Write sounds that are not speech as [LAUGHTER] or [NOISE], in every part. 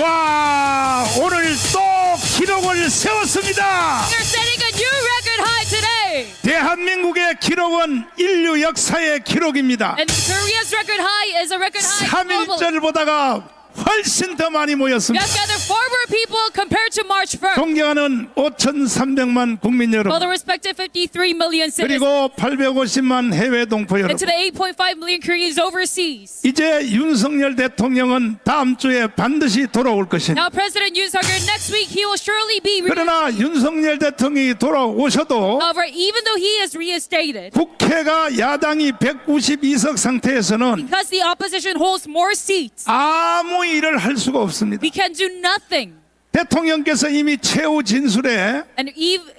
와 오늘 또 기록을 세웠습니다. 대한민국의 기록은 인류 역사의 기록입니다. And Korea's record high is a record high globally. 3.1절 보다가 훨씬 더 많이 모였습니다. have gathered far more people compared to March 1st. 존경하는 5,300만 국민 여러분 the respective 53 million citizens 그리고 850만 해외 동포 and 여러분 to the 8.5 million Koreans overseas. 이제 윤석열 대통령은 다음 주에 반드시 돌아올 것입니다. Now, President Yoon Suk-yeol, next week he will surely be 그러나 윤석열 대통령이 돌아오셔도 However, even though he is reinstated, 국회가 야당이 192석 상태에서는 because the opposition holds more seats, 아무 일을 할 수가 없습니다. we can do nothing. 대통령께서 이미 최후 진술에 And even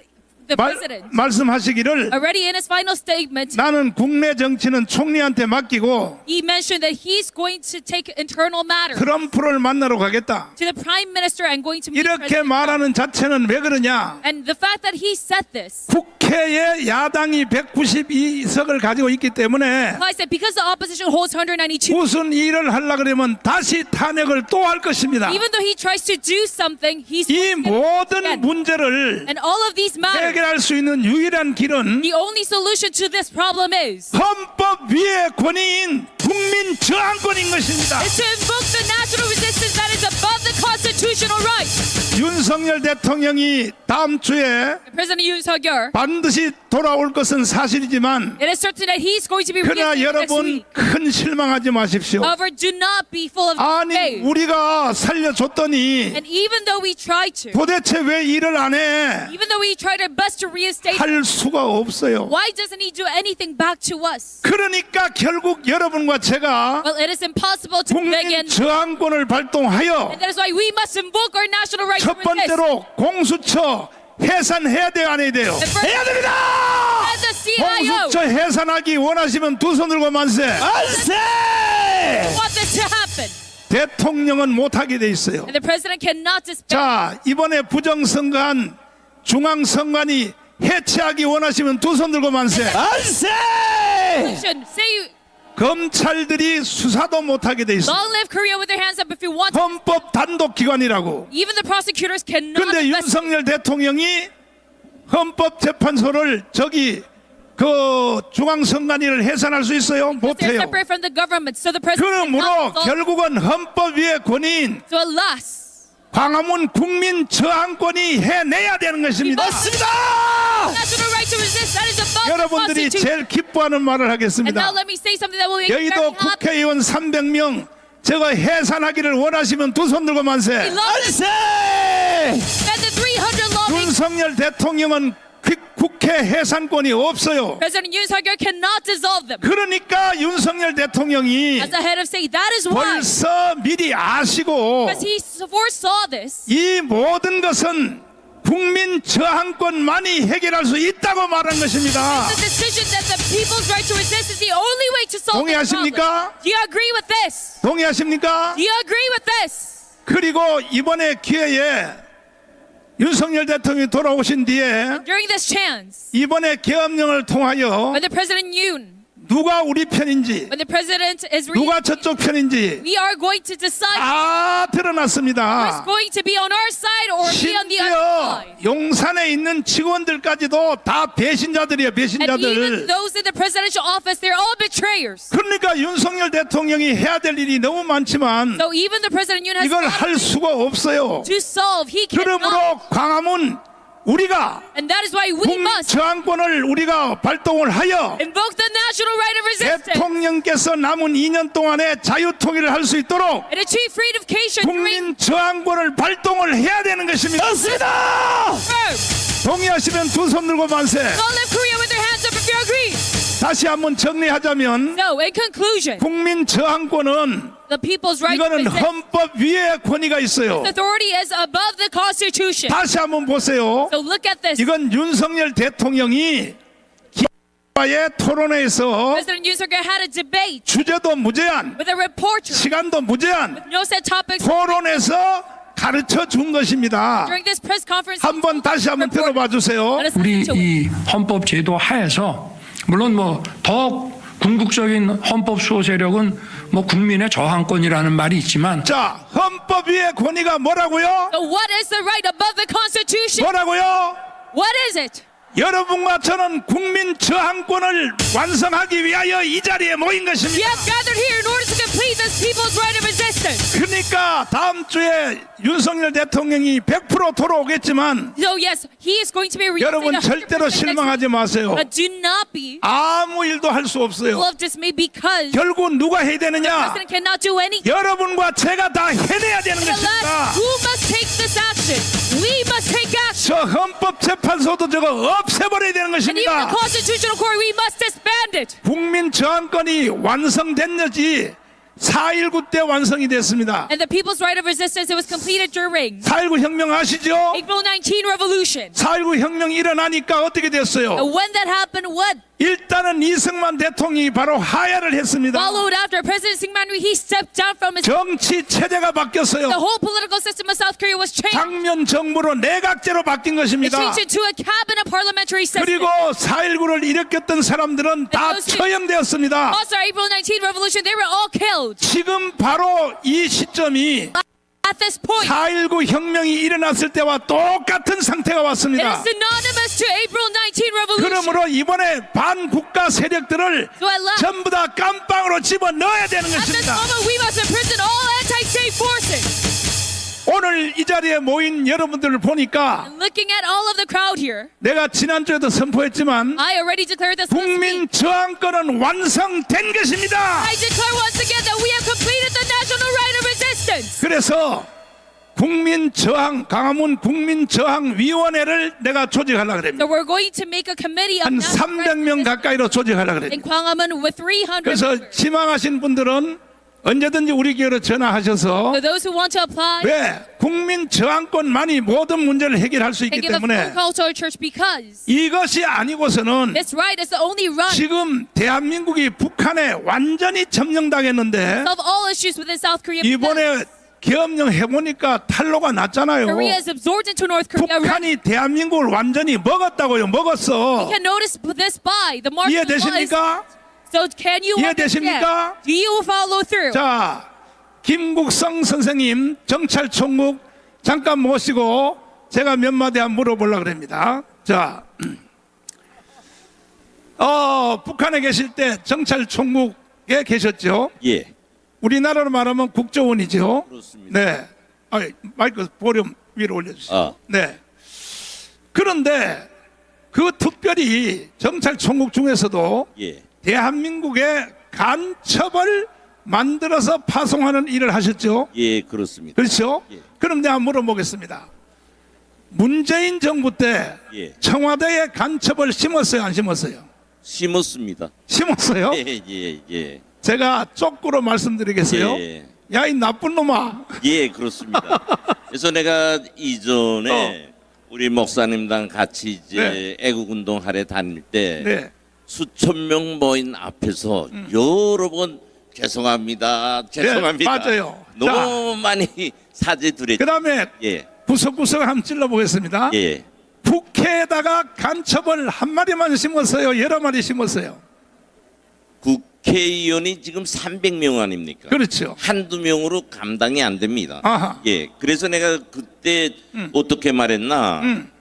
the 말, president, 말씀하시기를 already in his final statement, 나는 국내 정치는 총리한테 맡기고 he mentioned that he's going to take internal matters 트럼프를 만나러 가겠다. to the prime minister and going to meet 이렇게 President Trump. 말하는 자체는 왜 그러냐? And the fact that he said this 국회에 야당이 192석을 가지고 있기 때문에 implies that because the opposition holds 192, 무슨 일을 하려 그러면 다시 탄핵을 또 할 것입니다. even though he tries to do something, he's 이 going to- 모든 again. 문제를 And all of these matters, 해결할 수 있는 유일한 길은 the only solution to this problem is 헌법 위의 권위인 국민 저항권인 것입니다. is to invoke the national resistance that is above the constitutional right. 윤석열 대통령이 다음 주에 President Suk-yeol, 반드시 돌아올 것은 사실이지만 it is certain that he's going to be 그러나 여러분. 큰 실망하지 마십시오. However, do not be full of 아니 faith. 우리가 살려줬더니 And even though we try to, 도대체 왜 일을 안 해? even though we tried our best to reinstate, 할 수가 없어요. why doesn't he do anything back to us? 그러니까 결국 여러분과 제가 Well, it is impossible to beg 국민 and 저항권을 발동하여 and that is why we must invoke our national right to 첫 resist. 번째로 공수처 해산해야 돼요 안 해야 돼요? And first, 해야 됩니다. as the CIO, 공수처 해산하기 원하시면 두 손 들고 만세. 만세! want this to happen. 대통령은 못하게 돼 있어요. And the president cannot dispel. 자 이번에 부정선거한 중앙선관위 해체하기 원하시면 두 손 들고 만세. 만세! Say, 검찰들이 수사도 못하게 돼 있어. long live Korea with their hands up if you want. 헌법 단독 기관이라고. Even the prosecutors cannot. 근데 investigate. 윤석열 대통령이 헌법재판소를 저기 그 중앙선관위를 해산할 수 있어요? They're 못해요. separate from the government, so the president 그러므로 dissolve. 결국은 헌법 위의 권위인 So alas, 광화문 국민 저항권이 해내야 되는 것입니다. 맞습니다. 여러분들이. 제일 기뻐하는 말을 하겠습니다. 여의도 happy. 국회의원 300명 저거 해산하기를 원하시면 두 손 들고 만세. Love that the 300 lawmakers. 윤석열 대통령은 그 국회 해산권이 없어요. President Yoon Suk-yeol cannot dissolve them. 그러니까 윤석열 대통령이 As the head of state, that is why, 벌써 미리 아시고 because he foresaw this, 이 모든 것은 국민 저항권만이 해결할 수 있다고 말한 것입니다. the decision that the people's right to resist is the only way to solve this problem. 동의하십니까? Do you agree with this? 동의하십니까? Do you agree with this? 그리고 이번에 기회에 윤석열 대통령이 돌아오신 뒤에 During this chance, 이번에 계엄령을 통하여 when the President Yoon, 누가 우리 편인지 when the President is re- 누가 저쪽 편인지 we are going to decide 다 드러났습니다. going to be on our side or be on the other 심지어 side. 용산에 있는 직원들까지도 다 배신자들이에요, 배신자들. those in the presidential office, they're all betrayers. 그러니까 윤석열 대통령이 해야 될 일이 너무 많지만 이걸 할 수가 없어요. to solve. He cannot. 그러므로 광화문 우리가 And that is why we 국민 must 저항권을 우리가 발동을 하여 invoke the national right of resistance 대통령께서 남은 2년 동안에 자유통일을 할 수 있도록 and achieve freedification during 국민 저항권을 발동을 해야 되는 것입니다. 맞습니다. 동의하시면 두 손 들고 만세. Don't let Korea with their hands up if you agree. 다시 한번 정리하자면 No, in conclusion, 국민 저항권은 the people's right 이거는 헌법 위에 권위가 있어요. authority is above the Constitution. 다시 한번 보세요. So look at this. 이건 윤석열 대통령이 기와의 토론회에서 President Yoon Suk Yeol had a debate 주제도 무제한, with a reporter, 시간도 무제한 no set topics. 토론에서 가르쳐 준 것입니다. During this press conference, 한번 다시 한번 들어봐 주세요. 우리. 이 헌법 제도 하에서 물론 뭐더 궁극적인 헌법 수호 세력은 뭐 국민의 저항권이라는 말이 있지만 자, 헌법 위의 권위가 뭐라고요? So what is the right above the Constitution? 뭐라고요? What is it? 여러분과 저는 국민 저항권을 완성하기 위하여 이 자리에 모인 것입니다. 그러니까 다음 주에 윤석열 대통령이 100% 돌아오겠지만 So yes, he is going to be 여러분 reunited 100% 절대로 실망하지. 마세요. But do not be 아무 일도 할 수 없어요. full of dismay because the 결국 누가 해야 되느냐? president cannot do anything. 여러분과 제가 다 해내야 되는 것입니다. who must take this action? We must take action. 저 헌법재판소도 저거 없애버려야 되는 And even the 것입니다. Constitutional Court, we must disband it. 국민 저항권이 완성됐는지 4.19 때 완성이 됐습니다. And the people's right of resistance, it was completed during 4.19 혁명 아시죠? April 19 revolution. 4.19 혁명이 일어나니까 어떻게 됐어요? And when that happened, what 일단은 이승만 대통령이 바로 하야를 했습니다. followed after President Syngman Rhee, he stepped down from his. 정치 체제가 The 바뀌었어요. whole political system of South Korea was changed. 장면 정부로 내각제로 바뀐 It 것입니다. changed into a cabinet parliamentary system. 그리고 4.19를 일으켰던 사람들은 다 처형되었습니다. Also, April 19 revolution, they were all killed. 지금 바로 이 시점이 At this point, 4.19 혁명이 일어났을 때와 똑같은 상태가 it 왔습니다. is synonymous to April 19 revolution. 그러므로 이번에 반국가 세력들을 전부 다 깜빵으로 집어 넣어야 되는 것입니다. moment, we must imprison all anti-state forces. 오늘 이 자리에 모인 여러분들을 보니까 And looking at all of the crowd here, 내가 지난주에도 선포했지만 I already declared this last 국민. 저항권은 완성된 것입니다. I declare once again that we have completed the national right of resistance. 그래서 국민 저항 강화문 국민 저항 위원회를 내가 조직하려 그럽니다. So we're going to make a committee of 한 national right of 300명 resistance 가까이로 조직하려 in 그럽니다. Gwanghwamun with 300. 그래서 희망하신 분들은 언제든지 우리 교회로 전화하셔서 For those who want to apply, 왜 국민 저항권만이 모든 문제를 해결할 수 있기 때문에 이것이 아니고서는 this right is the only right 지금 대한민국이 북한에 완전히 점령당했는데 of all issues within South Korea. 이번에 계엄령 해보니까 탈로가 났잖아요. Korea is absorbed into North Korea. right? 북한이 대한민국을 완전히 먹었다고요. 먹었어. You can notice this by the mark of the law is- 이해되십니까? So can you 이해되십니까? understand? Do you follow through? 자, 김국성 선생님 정찰총국 잠깐 모시고 제가 몇 마디 한번 물어보려고 합니다. 자, 어, 북한에 계실 때 정찰총국에 계셨죠? 예, 우리나라로 말하면 국조원이죠. 그렇습니다. 네. 아, 마이크 볼륨 위로 올려주세요. 아. 네. 그런데 그 특별히 정찰총국 중에서도 예, 대한민국의 간첩을 만들어서 파송하는 일을 하셨죠. 예, 그렇습니다. 그렇죠? 예. 그럼 내가 물어보겠습니다. 문재인 정부 때 예. 청와대에 간첩을 심었어요, 안 심었어요? 심었습니다. 심었어요? 예, 예, 예, 제가 쪽구로 말씀드리겠어요. 예. 야, 이 나쁜 놈아. 예, 그렇습니다. [LAUGHS] 그래서 내가 이전에 우리 목사님랑 같이 이제 어. 네. 애국 운동 하러 다닐 때 네. 수천 명 모인 앞에서 여러 번 죄송합니다, 죄송합니다. 네, 맞아요. 너무 많이 [LAUGHS] 사죄 그 드렸죠. 다음에 예, 구석구석을 한번 찔러보겠습니다. 예, 국회에다가 간첩을 한 마리만 심었어요? 여러 마리 심었어요? 국 회의원이 지금 300명 아닙니까? 그렇죠. 한두 명으로 감당이 안 됩니다. 아하. 예. 그래서 내가 그때 어떻게 말했나? 음.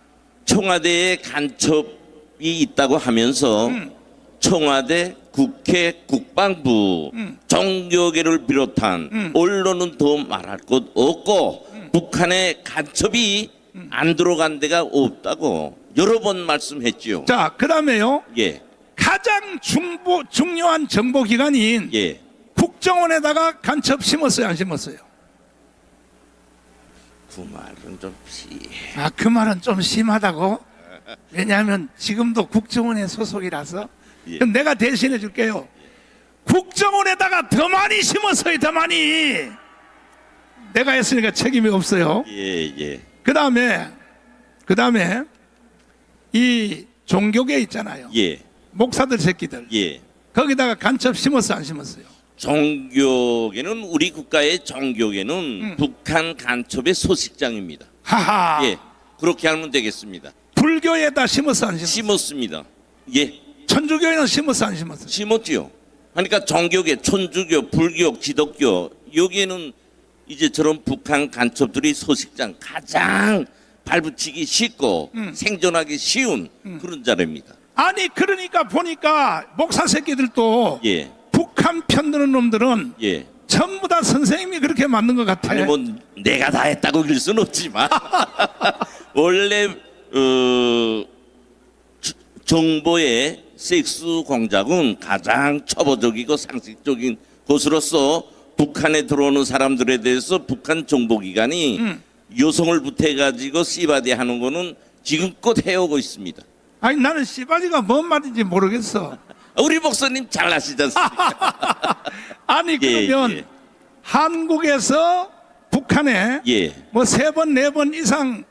청와대에 간첩이 있다고 하면서 음. 청와대, 국회, 국방부, 음. 정교계를 비롯한 언론은 더 말할 것 없고 음. 북한에 간첩이 안 들어간 데가 없다고 여러 번 말씀했지요. 자, 그 다음에요. 예, 가장 중보, 중요한 정보기관인 예. 국정원에다가 간첩 심었어요, 안 심었어요? 그 말은 좀 시. 아, 그 말은 좀 심하다고? 왜냐하면 지금도 국정원의 소속이라서. 예. 그럼 내가 대신해 줄게요. 국정원에다가 더 많이 심었어요, 더 많이. 내가 했으니까 책임이 없어요. 예, 예. 그 다음에, 그 다음에, 이 종교계 있잖아요. 예, 목사들 새끼들. 예. 거기다가 간첩 심었어, 안 심었어요? 정교계는 우리 국가의 정교계는 음. 북한 간첩의 소식장입니다. 하하. 예, 그렇게 하면 되겠습니다. 불교에다 심었어, 안 심었어? 심었습니다. 예, 천주교에는 심었어, 안 심었어? 심었지요. 그러니까 종교계, 천주교, 불교, 기독교 여기에는 이제 저런 북한 간첩들이 소식장 가장 발붙이기 쉽고 생존하기 쉬운 그런 자리입니다. 아니 그러니까 보니까 목사 새끼들도 예, 북한 편드는 놈들은 예. 전부 다 선생님이 그렇게 만든 것 같아. 아니 뭐 내가 다 했다고 그럴 수는 없지만 [LAUGHS] 원래 어, 저- 정보의 섹스 공작은 가장 초보적이고 상식적인 것으로서 북한에 들어오는 사람들에 대해서 북한 정보기관이 여성을 부태가지고 씨바디 하는 거는 지금껏 해오고 있습니다. 아니 나는 씨바지가 뭔 말인지 모르겠어. [LAUGHS] 우리 목사님 잘 아시지 않습니까? 아니 예, 그러면 예. 한국에서 북한에 예, 뭐 세 번 네 번 이상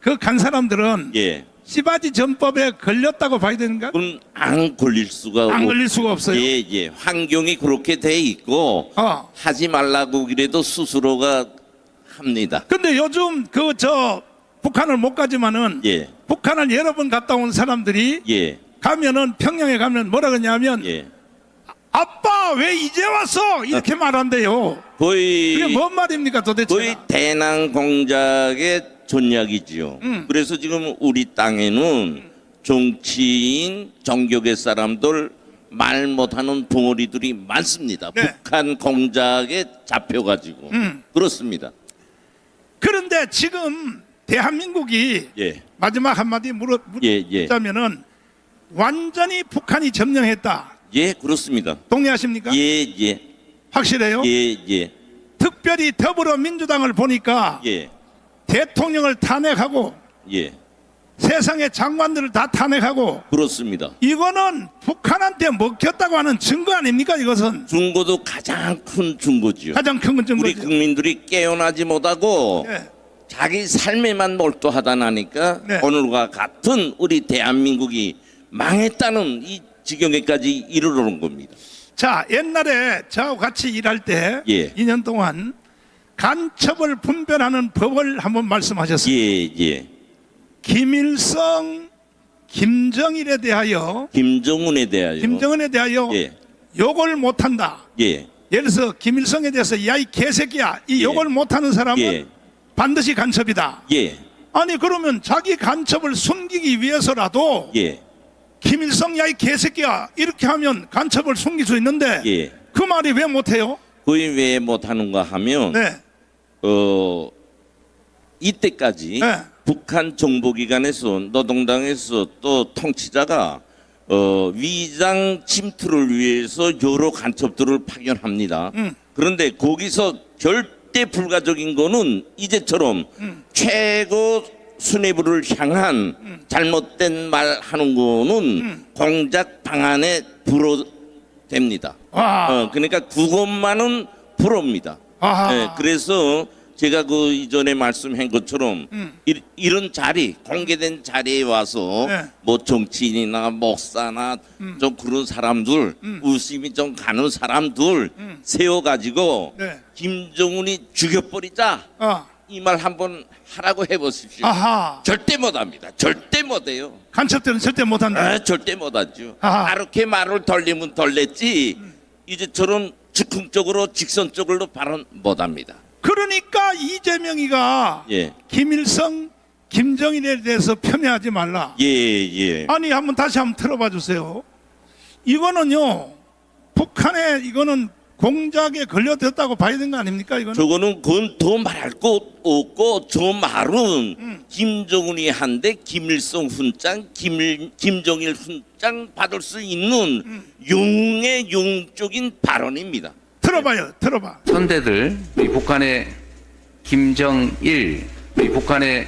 그 간 사람들은 예. 씨바지 전법에 걸렸다고 봐야 되는가? 그럼 안 걸릴 수가 안 없- 걸릴 수가 없어요. 예, 예. 환경이 그렇게 돼 있고 어. 하지 말라고 그래도 스스로가 합니다. 근데 요즘 그 저 북한을 못 가지만은 예, 북한을 여러 번 갔다 온 사람들이 예, 가면은 평양에 가면 뭐라 그러냐면 예. 아빠 왜 이제 왔어 이렇게 말한대요. 거의 그게 뭔 말입니까 도대체? 거의 대낭 공작의 전략이지요. 음. 그래서 지금 우리 땅에는 정치인, 정교계 사람들 말 못하는 벙어리들이 많습니다. 네. 북한 공작에 잡혀가지고 음. 그렇습니다. 그런데 지금 대한민국이 예, 마지막 한마디 물어 예, 예. 완전히 북한이 점령했다. 예, 그렇습니다. 동의하십니까? 예, 예, 확실해요? 예, 예, 특별히 더불어민주당을 보니까 예, 대통령을 탄핵하고 예, 세상의 장관들을 다 탄핵하고 그렇습니다. 이거는 북한한테 먹혔다고 하는 증거 아닙니까? 이것은 중고도 가장 큰 중고지요. 가장 큰 우리 증거죠. 국민들이 깨어나지 못하고 예. 자기 삶에만 몰두하다 나니까 네. 오늘과 같은 우리 대한민국이 망했다는 이 지경에까지 이르러는 겁니다. 자, 옛날에 저하고 같이 일할 때 예. 2년 동안 간첩을 분별하는 법을 한번 말씀하셨어요. 예, 예. 김일성, 김정일에 대하여 김정은에 대하여 김정은에 대하여 예, 욕을 못한다. 예, 예를 들어서 김일성에 대해서 야 이 개새끼야 이 예. 욕을 못하는 사람은 예. 반드시 간첩이다. 예, 아니 그러면 자기 간첩을 숨기기 위해서라도 예, 김일성 야이 개새끼야 이렇게 하면 간첩을 숨길 수 있는데 예. 그 말이 왜 못해요? 거의 왜 못하는가 하면 네, 어 이때까지 네. 북한 정보기관에서 노동당에서 또 통치자가 어, 위장 침투를 위해서 여러 간첩들을 파견합니다. 음. 그런데 거기서 절대 불가적인 거는 이제처럼 음. 최고 수뇌부를 향한 음. 잘못된 말 하는 거는 공작 방안에 불어됩니다. 와, 어, 그러니까 그것만은 불어입니다. 네, 그래서 제가 그 이전에 말씀한 것처럼 음. 이, 이런 자리 공개된 자리에 와서 네. 뭐 정치인이나 목사나 좀 그런 사람들 음. 웃음이 좀 가는 사람들 세워가지고 네. 김정은이 죽여버리자 아, 이말 한번 하라고 해보십시오. 아하, 절대 못합니다. 절대 못해요. 간첩들은 절대 못한다. 아, 절대 못하죠. 그렇게 말을 돌리면 돌렸지 이제처럼 즉흥적으로 직선적으로 발언 못합니다. 그러니까 이재명이가 예, 김일성, 김정일에 대해서 폄훼하지 말라. 예, 예. 아니 한번 다시 한번 들어봐 주세요. 이거는요 북한에 이거는 공작에 걸려들었다고 봐야 되는 거 아닙니까? 이거는 저거는 그건 더 말할 것 없고 저 말은 김정은이 한데 김일성 훈장, 김일, 김정일 훈장 받을 수 있는 용의 용적인 발언입니다. 들어봐요, 들어봐. 선대들 우리 북한의 김정일 우리 북한의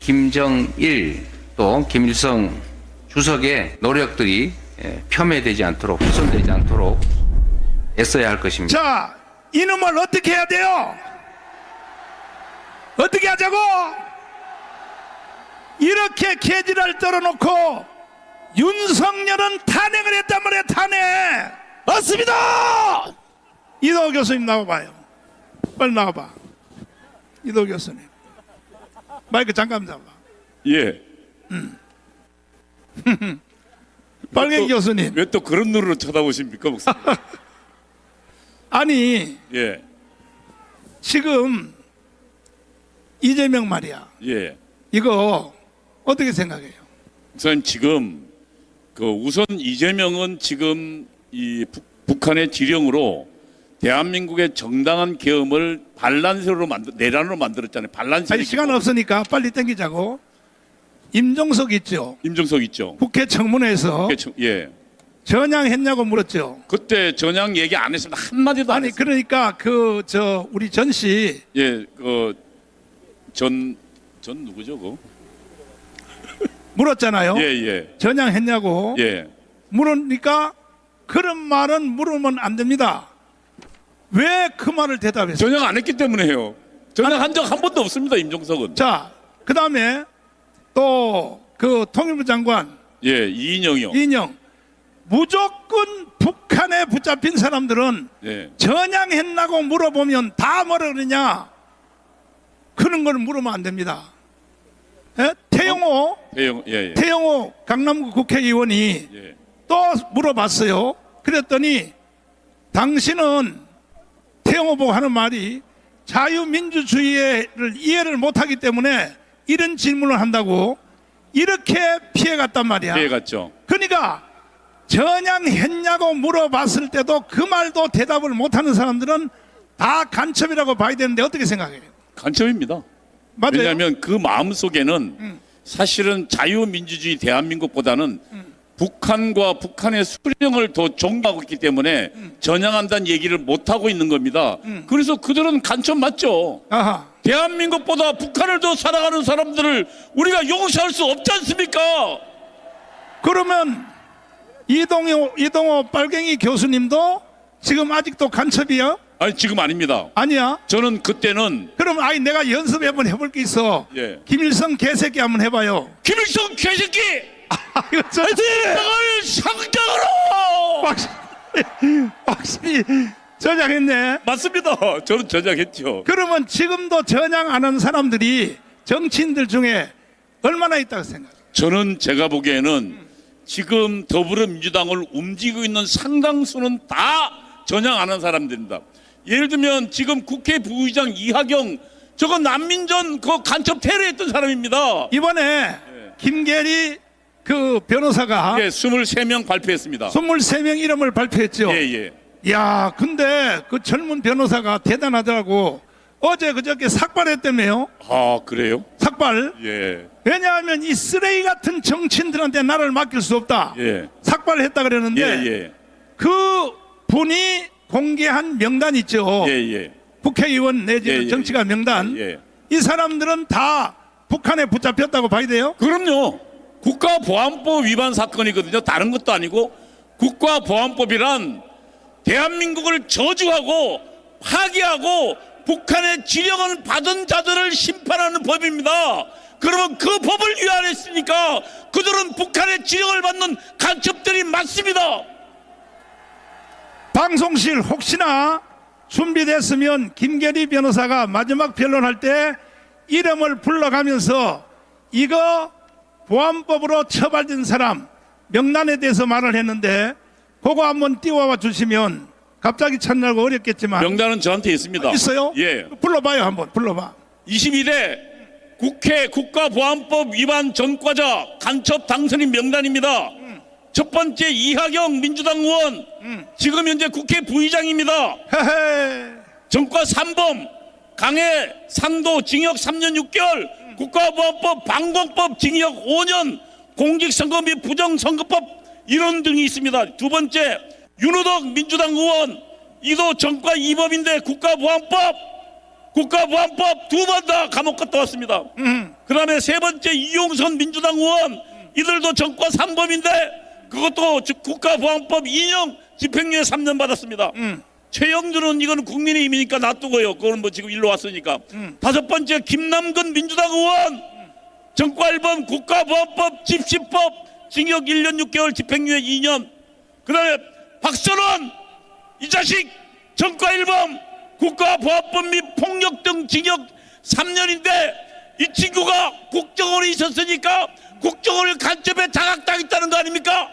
김정일 또 김일성 주석의 노력들이 예, 폄훼되지 않도록 훼손되지 않도록 애써야 할 것입니다. 자, 이놈을 어떻게 해야 돼요? 어떻게 하자고? 이렇게 개지를 떨어놓고 윤석열은 탄핵을 했단 말이야, 탄핵! 맞습니다! 이도 교수님 나와봐요. 빨리 나와봐. 이도 교수님. 마이크 잠깐 잡아. 예. [LAUGHS] 빨갱이 또- 교수님. 왜 또 그런 눈으로 쳐다보십니까, 목사님? [LAUGHS] 아니 예, 지금 이재명 말이야. 예. 이거 어떻게 생각해요? 목사님 지금 그 우선 이재명은 지금 이 북, 북한의 지령으로 대한민국의 정당한 계엄을 반란세로 만들 내란으로 만들었잖아요. 반란세. 아니 시간 없으니까 빨리 땡기자고. 임종석 있죠. 임종석 있죠. 국회 청문회에서 그게 청- 예. 전향했냐고 물었죠. 그때 전향 얘기 안 했습니다. 한 마디도 안 아니. 그러니까 그 저 우리 전 씨 예, 그전 전 누구죠, 그? [LAUGHS] 물었잖아요. 예, 예, 전향했냐고 예. 물으니까 그런 말은 물으면 안 됩니다. 왜 그 말을 대답했어요? 전향 안 했기 때문에 해요. 전향 한적 한 번도 없습니다, 임종석은. 자, 그 다음에 또 그 통일부 장관 예, 이인영이요. 인영 무조건 북한에 붙잡힌 사람들은 예. 전향했나고 물어보면 다 뭐라 그러냐 그런 걸 물으면 안 됩니다. 예? 태영호 태영, 예, 예. 태영호 강남구 국회의원이 예. 또 물어봤어요. 그랬더니 당신은 태영호 보고 하는 말이 자유민주주의를 이해를 못하기 때문에 이런 질문을 한다고 이렇게 피해갔단 말이야. 피해 갔죠. 그러니까 전향했냐고 물어봤을 때도 그 말도 대답을 못하는 사람들은 다 간첩이라고 봐야 되는데 어떻게 생각해요? 간첩입니다. 맞아요. 왜냐하면 그 마음 속에는 사실은 자유민주주의 대한민국보다는 북한과 북한의 수령을 더 존경하고 있기 때문에 전향한다는 얘기를 못 하고 있는 겁니다. 그래서 그들은 간첩 맞죠. 아하. 대한민국보다 북한을 더 사랑하는 사람들을 우리가 용서할 수 없지 않습니까? 그러면 이동호 이동호 빨갱이 교수님도 지금 아직도 간첩이야? 아니 지금 아닙니다. 아니야. 저는 그때는 그럼 아이 내가 연습 한번 해볼 게 있어. 예. 김일성 개새끼 한번 해봐요. 김일성 개새끼 아, 이거 저 상장으로 확실히, 확실히 저장했네. 맞습니다. 저는 저장했죠. 그러면 지금도 전향 안한 사람들이 정치인들 중에 얼마나 있다고 생각해? 저는 제가 보기에는 지금 더불어민주당을 움직이고 있는 상당수는 다 전향 안한 사람들입니다. 예를 들면 지금 국회 부의장 이하경 저거 난민전 그 간첩 테러했던 사람입니다. 이번에 김계리 그 변호사가 예, 23명 발표했습니다. 23명 이름을 발표했죠. 예, 예. 야, 근데 그 젊은 변호사가 대단하더라고. 어제 그저께 삭발했다며요. 아, 그래요? 삭발. 예. 왜냐하면 이 쓰레기 같은 정치인들한테 나라를 맡길 수 없다. 예. 삭발했다 그랬는데 예, 예. 그 분이 공개한 명단 있죠. 예, 예. 국회의원 내지는 예, 예, 정치가 명단. 예. 이 사람들은 다 북한에 붙잡혔다고 봐야 돼요. 그럼요. 국가보안법 위반 사건이거든요. 다른 것도 아니고 국가보안법이란 대한민국을 저주하고 파괴하고 북한의 지령을 받은 자들을 심판하는 법입니다. 그러면 그 법을 위반했으니까 그들은 북한의 지령을 받는 간첩들이 맞습니다. 방송실 혹시나 준비됐으면 김계리 변호사가 마지막 변론할 때 이름을 불러가면서 이거 보안법으로 처벌된 사람 명단에 대해서 말을 했는데 그거 한번 띄워와 주시면 갑자기 찾느라고 어렵겠지만 명단은 저한테 있습니다. 있어요? 예. 불러봐요 한번 불러봐 22대 국회 국가보안법 위반 전과자 간첩 당선인 명단입니다. 첫 번째 이하경 민주당 의원 지금 현재 국회 부의장입니다. 헤헤 전과 3범 강해 상도 징역 3년 6개월 국가보안법 방공법 징역 5년 공직선거 및 부정선거법 이론 등이 있습니다. 두 번째 윤호덕 민주당 의원 이도 전과 2범인데 국가보안법 국가보안법 두 번 다 감옥 갔다 왔습니다. 그 다음에 세 번째 이용선 민주당 의원 이들도 전과 3범인데 그것도 즉 국가보안법 인용 집행유예 3년 받았습니다. 최영준은 이거는 국민의 힘이니까 놔두고요. 그거는 뭐 지금 일로 왔으니까. 다섯 번째 김남근 민주당 의원 정과 1번 국가보안법 집시법 징역 1년 6개월 집행유예 2년. 그다음에 박선원 이 자식 정과 1번 국가보안법 및 폭력 등 징역 3년인데 이 친구가 국정원에 있었으니까 국정원을 간첩에 장악당했다는 거 아닙니까?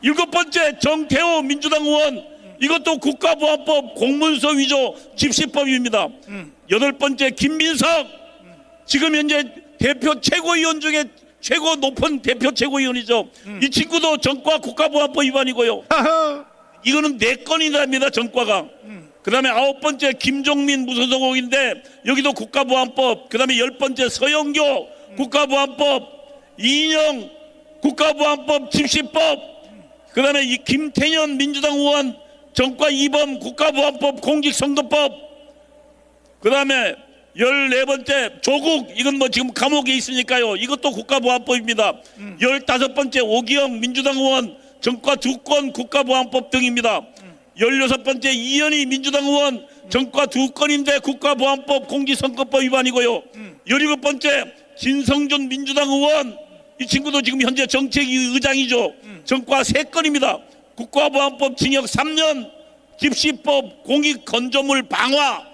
일곱 번째 정태호 민주당 의원 이것도 국가보안법 공문서 위조 집시법입니다. 여덟 번째 김민석 지금 현재 대표 최고위원 중에 최고 높은 대표 최고위원이죠. 이 친구도 정과 국가보안법 위반이고요. 이거는 네 건이랍니다 전과가. 그다음에 아홉 번째 김종민 무소속인데 여기도 국가보안법. 그다음에 열 번째 서영교 국가보안법. 이인영 국가보안법 집시법. 그다음에 이 김태년 민주당 의원 정과 2번 국가보안법 공직선거법. 그 다음에 열네 번째 조국 이건 뭐 지금 감옥에 있으니까요. 이것도 국가보안법입니다. 열다섯 번째 오기영 민주당 의원 정과 두건 국가보안법 등입니다. 열여섯 번째 이현희 민주당 의원 정과 두 건인데 국가보안법 공직선거법 위반이고요. 열일곱 번째 진성준 민주당 의원 이 친구도 지금 현재 정책위 의장이죠. 정과 세 건입니다. 국가보안법 징역 3년 집시법 공익 건조물 방화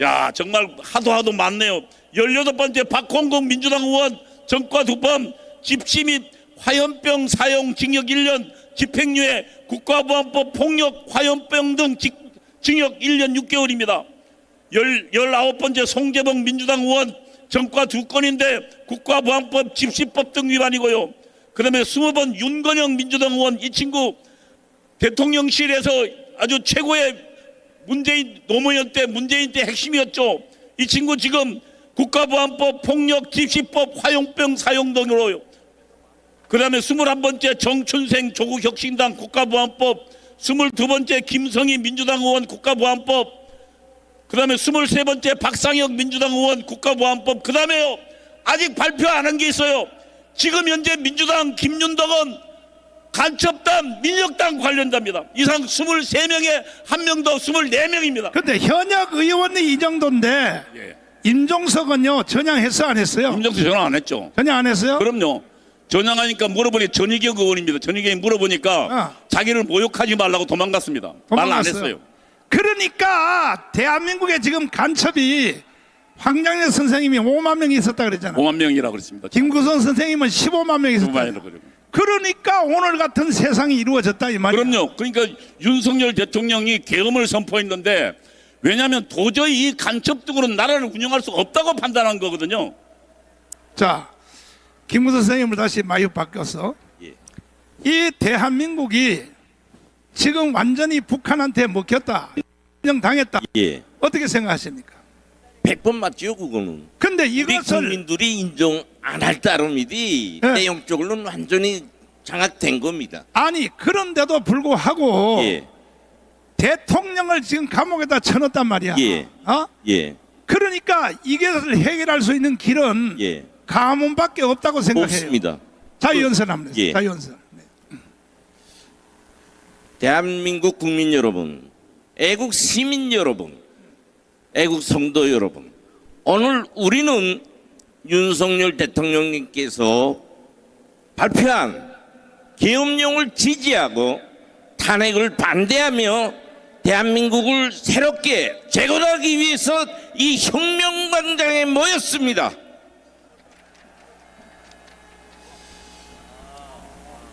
야 정말 하도 하도 많네요. 열여덟 번째 박홍근 민주당 의원 정과 두번 집시 및 화염병 사용 징역 1년 집행유예 국가보안법 폭력 화염병 등 직- 징역 1년 6개월입니다. 열, 열아홉 번째 송재봉 민주당 의원 정과 두 건인데 국가보안법 집시법 등 위반이고요. 그 다음에 스무 번 윤건영 민주당 의원 이 친구 대통령실에서 아주 최고의 문재인 노무현 때 문재인 때 핵심이었죠. 이 친구 지금 국가보안법 폭력 집시법 화용병 사용 등으로요. 그다음에 21번째 정춘생 조국혁신당 국가보안법 22번째 김성희 민주당 의원 국가보안법 그 다음에 23번째 박상혁 민주당 의원 국가보안법 그 다음에요. 아직 발표 안 한 게 있어요. 지금 현재 민주당 김윤덕은 간첩단 민혁당 관련자입니다. 이상 23명에 한명더 24명입니다. 근데 현역 의원이 이 정도인데 예. 임종석은요 전향 했어 안 했어요? 김정수 전화 안 했죠. 전향 안 했어요? 그럼요. 전향하니까 물어보니 전희경 의원입니다. 전희경이 물어보니까 아. 자기를 모욕하지 말라고 도망갔습니다. 말 안 도망갔어요. 했어요. 그러니까 대한민국에 지금 간첩이 황장래 선생님이 5만 명이 있었다 그랬잖아. 5만 명이라고 그랬습니다. 김구선 선생님은 15만 명이 있었다. 5만이라고 그래요. 그러니까 오늘 같은 세상이 이루어졌다 이 말이야. 그럼요. 그러니까 윤석열 대통령이 계엄을 선포했는데 왜냐하면 도저히 이 간첩 등으로는 나라를 운영할 수 없다고 판단한 거거든요. 자, 김구선 선생님을 다시 마유 바뀌어서 예. 이 대한민국이 지금 완전히 북한한테 먹혔다. 인정당했다. 예. 어떻게 생각하십니까? 100번 맞지요, 그거는. 근데 우리 이것을 국민들이 인정 안 할 따름이지 네. 내용적으로는 완전히 장악된 겁니다. 아니 그런데도 불구하고 예, 대통령을 지금 감옥에다 쳐넣었단 말이야. 예. 어? 예, 그러니까 이것을 해결할 수 있는 길은 예. 가문밖에 없다고 생각해요. 없습니다. 자유연선합니다. 예. 자유연선. 네. 대한민국 국민 여러분, 애국 시민 여러분, 애국 성도 여러분, 오늘 우리는 윤석열 대통령님께서 발표한 계엄령을 지지하고 탄핵을 반대하며 대한민국을 새롭게 재건하기 위해서 이 혁명광장에 모였습니다.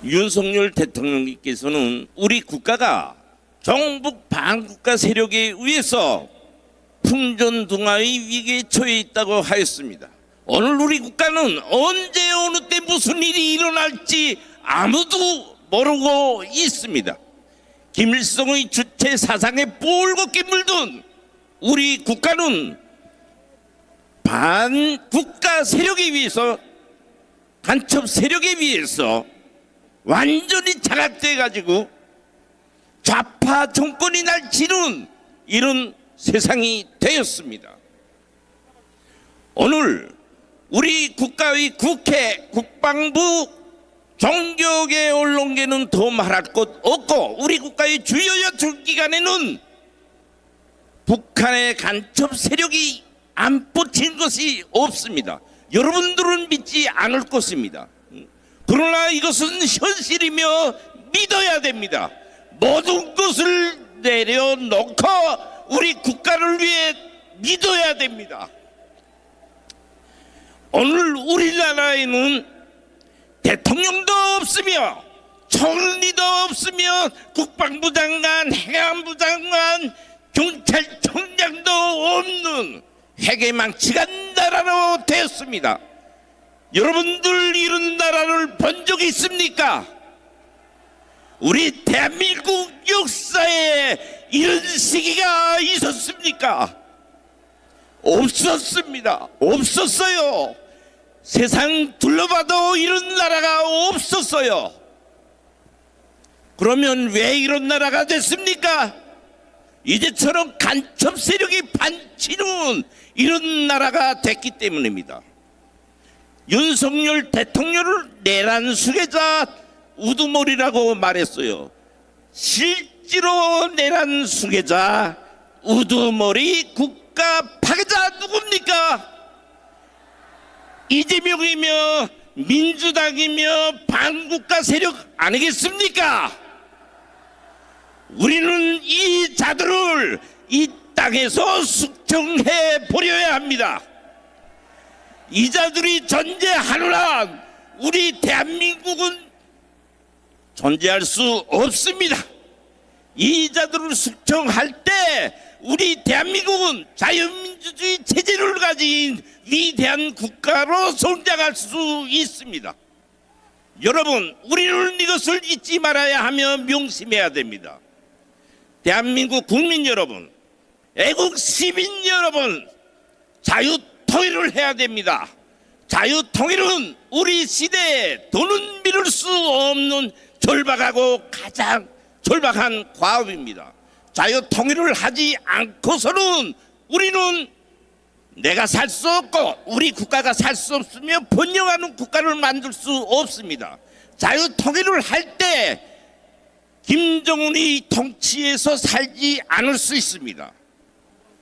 윤석열 대통령님께서는 우리 국가가 정북 반국가 세력에 의해서 풍전등화의 위기에 처해 있다고 하였습니다. 오늘 우리 국가는 언제 어느 때 무슨 일이 일어날지 아무도 모르고 있습니다. 김일성의 주체 사상에 뻘겋게 물든 우리 국가는 반국가 세력에 의해서 간첩 세력에 의해서 완전히 장악돼 가지고 좌파 정권이 날 지는 이런 세상이 되었습니다. 오늘 우리 국가의 국회, 국방부, 종교계 언론계는 더 말할 것 없고 우리 국가의 주요 여출기관에는 북한의 간첩 세력이 안 뻗친 것이 없습니다. 여러분들은 믿지 않을 것입니다. 그러나 이것은 현실이며 믿어야 됩니다. 모든 것을 내려놓고 우리 국가를 위해 믿어야 됩니다. 오늘 우리나라에는 대통령도 없으며 총리도 없으며 국방부 장관, 행안부 장관, 경찰청장도 없는 해계망치가 나라로 되었습니다. 여러분들 이런 나라를 본 적 있습니까? 우리 대한민국 역사에 이런 시기가 있었습니까? 없었습니다. 없었어요. 세상 둘러봐도 이런 나라가 없었어요. 그러면 왜 이런 나라가 됐습니까? 이제처럼 간첩 세력이 반치는 이런 나라가 됐기 때문입니다. 윤석열 대통령을 내란 수괴자 우두머리라고 말했어요. 실 제로 내란 수괴자 우두머리 국가 파괴자 누굽니까? 이재명이며 민주당이며 반국가 세력 아니겠습니까? 우리는 이 자들을 이 땅에서 숙청해 버려야 합니다. 이 자들이 존재하노라 우리 대한민국은 존재할 수 없습니다. 이 자들을 숙청할 때 우리 대한민국은 자유민주주의 체제를 가진 위대한 국가로 성장할 수 있습니다. 여러분, 우리는 이것을 잊지 말아야 하며 명심해야 됩니다. 대한민국 국민 여러분, 애국 시민 여러분, 자유 통일을 해야 됩니다. 자유 통일은 우리 시대에 돈은 미룰 수 없는 절박하고 가장 절박한 과업입니다. 자유 통일을 하지 않고서는 우리는 내가 살 수 없고 우리 국가가 살 수 없으며 번영하는 국가를 만들 수 없습니다. 자유 통일을 할 때 김정은이 통치에서 살지 않을 수 있습니다.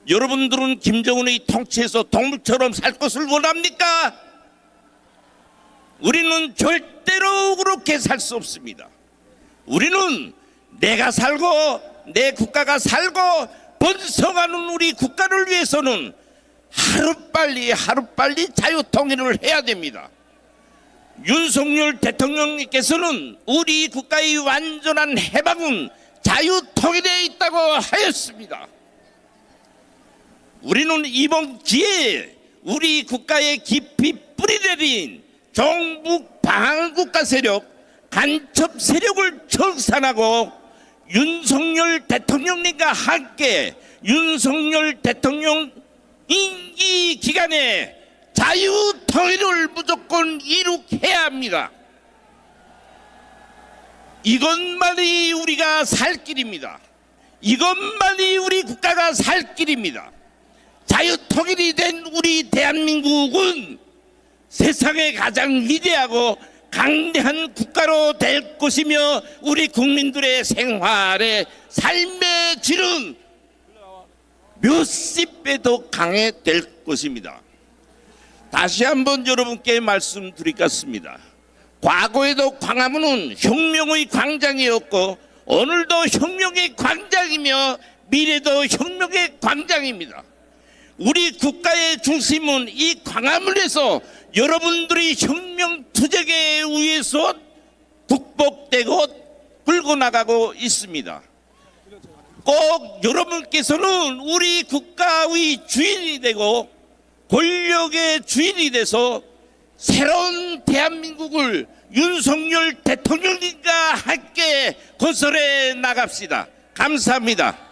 여러분들은 김정은의 통치에서 동물처럼 살 것을 원합니까? 우리는 절대로 그렇게 살 수 없습니다. 우리는 내가 살고 내 국가가 살고 번성하는 우리 국가를 위해서는 하루빨리 하루빨리 자유통일을 해야 됩니다. 윤석열 대통령님께서는 우리 국가의 완전한 해방은 자유통일에 있다고 하였습니다. 우리는 이번 기회에 우리 국가에 깊이 뿌리내린 정북 방한국가 세력, 간첩 세력을 청산하고 윤석열 대통령님과 함께 윤석열 대통령 임기 기간에 자유 통일을 무조건 이룩해야 합니다. 이것만이 우리가 살 길입니다. 이것만이 우리 국가가 살 길입니다. 자유 통일이 된 우리 대한민국은 세상에 가장 위대하고 강대한 국가로 될 것이며 우리 국민들의 생활의 삶의 질은 몇십 배도 강해될 것입니다. 다시 한번 여러분께 말씀드리겠습니다. 과거에도 광화문은 혁명의 광장이었고 오늘도 혁명의 광장이며 미래도 혁명의 광장입니다. 우리 국가의 중심은 이 광화문에서 여러분들이 혁명 투쟁에 의해서 북복되고 불고 나가고 있습니다. 꼭 여러분께서는 우리 국가의 주인이 되고 권력의 주인이 돼서 새로운 대한민국을 윤석열 대통령님과 함께 건설해 나갑시다. 감사합니다.